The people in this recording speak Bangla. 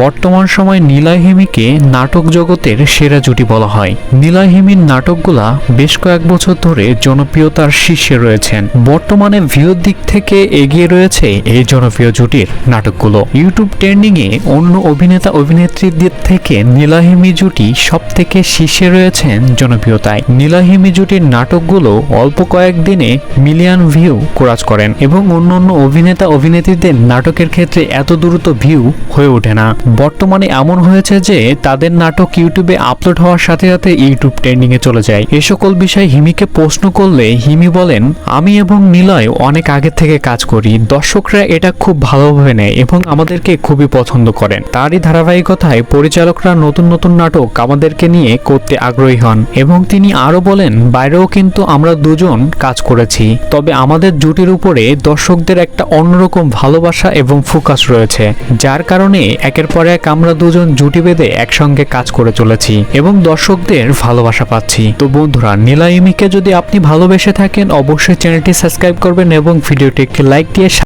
বর্তমান সময় নীলয় হিমিকে নাটক জগতের সেরা জুটি বলা হয়। নীলয় হিমির নাটকগুলা বেশ কয়েক বছর ধরে জনপ্রিয়তার শীর্ষে রয়েছেন। বর্তমানে ভিউর দিক থেকে এগিয়ে রয়েছে এই জনপ্রিয় জুটির নাটকগুলো। ইউটিউব ট্রেন্ডিং এ অন্য অভিনেতা অভিনেত্রীদের থেকে নীলাহিমি জুটি সব থেকে শীর্ষে রয়েছেন জনপ্রিয়তায়। নীলাহিমি জুটির নাটকগুলো অল্প কয়েকদিনে মিলিয়ন ভিউ কোরাজ করেন এবং অন্যান্য অভিনেতা অভিনেত্রীদের নাটকের ক্ষেত্রে এত দ্রুত ভিউ হয়ে ওঠে না। বর্তমানে এমন হয়েছে যে তাদের নাটক ইউটিউবে আপলোড হওয়ার সাথে সাথে ইউটিউব ট্রেন্ডিং এ চলে যায়। এ সকল বিষয়ে হিমিকে প্রশ্ন করলে হিমি বলেন, আমি এবং নিলয় অনেক আগে থেকে কাজ করি। দর্শকরা এটা খুব ভালোভাবে নেয় এবং আমাদেরকে খুবই পছন্দ করেন। তারই ধারাবাহিকতায় পরিচালকরা নতুন নতুন নাটক আমাদেরকে নিয়ে করতে আগ্রহী হন এবং তিনি আরও বলেন, বাইরেও কিন্তু আমরা দুজন কাজ করেছি। তবে আমাদের জুটির উপরে দর্শকদের একটা অন্যরকম ভালোবাসা এবং ফোকাস রয়েছে, যার কারণে একের পর এক আমরা দুজন জুটি বেঁধে একসঙ্গে কাজ করে চলেছি এবং দর্শকদের ভালোবাসা পাচ্ছি। তো বন্ধুরা, নীলাইমিকে যদি আপনি ভালোবেসে থাকেন, অবশ্যই চ্যানেলটি সাবস্ক্রাইব করবেন এবং ভিডিওটি একটি লাইক দিয়ে